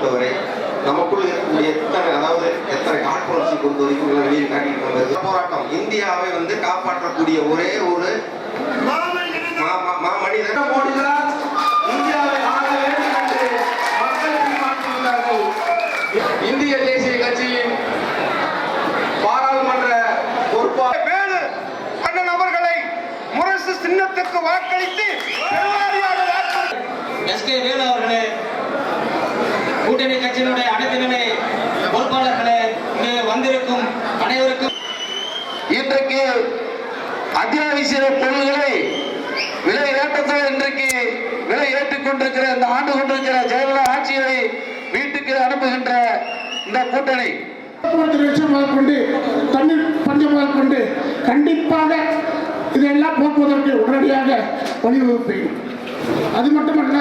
பொறுத்தவரை நமக்குள் இருக்கக்கூடிய எத்தனை அதாவது எத்தனை கான்ட்ரவர்சி பொறுத்த வரைக்கும் வெளியில் காட்டிட்டு வந்தது? போராட்டம் இந்தியாவை வந்து காப்பாற்றக்கூடிய ஒரே ஒரு மாமனிதன் மோடிதான் இந்தியாவை ஆள வேண்டும் என்று மக்கள் இந்திய தேசிய கட்சியின் பாராளுமன்ற பொறுப்பாக வேலு அண்ணன் நபர்களை முரசு சின்னத்துக்கு வாக்களித்து எஸ் கே வேலு அவர்களே கூட்டணி கட்சியினுடைய அனைத்து நிலை பொறுப்பாளர்களே இங்கு வந்திருக்கும் அனைவருக்கும் இன்றைக்கு அத்தியாவசிய பொருள்களை விலை ஏற்றத்தோடு இன்றைக்கு விலை ஏற்றிக் கொண்டிருக்கிற இந்த ஆண்டு கொண்டிருக்கிற ஜெயலலிதா ஆட்சியை வீட்டுக்கு அனுப்புகின்ற இந்த கூட்டணி. கொண்டு தண்ணீர் பஞ்சம் முதல் கொண்டு கண்டிப்பாக இதெல்லாம் போக்குவதற்கு உடனடியாக வழிவகுப்பேன். அது மட்டுமல்ல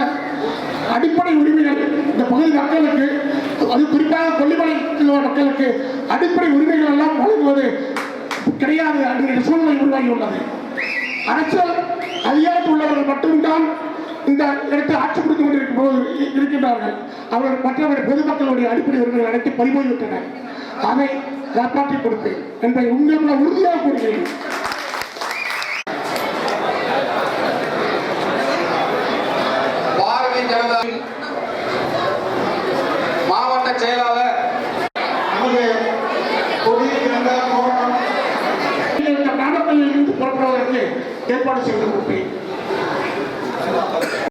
அடிப்படை உரிமைகள் இந்த பகுதி மக்களுக்கு அது குறிப்பாக கொல்லிமலையில் உள்ள மக்களுக்கு அடிப்படை உரிமைகள் எல்லாம் வழங்குவது கிடையாது அன்றைய சூழ்நிலை உருவாகியுள்ளது. அரசியல் அதிகாரத்தில் உள்ளவர்கள் மட்டும்தான் இந்த இடத்தை ஆட்சி கொடுத்துக் கொண்டிருக்கும் போது இருக்கின்றார்கள். அவர்கள் மற்றவர்கள் பொதுமக்களுடைய அடிப்படை உரிமைகள் அனைத்து பறிபோய்விட்டன. அதை காப்பாற்றிக் கொடுப்பேன் என்பதை உங்களுக்கு உறுதியாக கூறுகிறேன். செயலாளர் நமது தொழில் இருந்த போராட்டம் இருந்து புறப்படுவதற்கு ஏற்பாடு செய்து கொடுப்பேன்.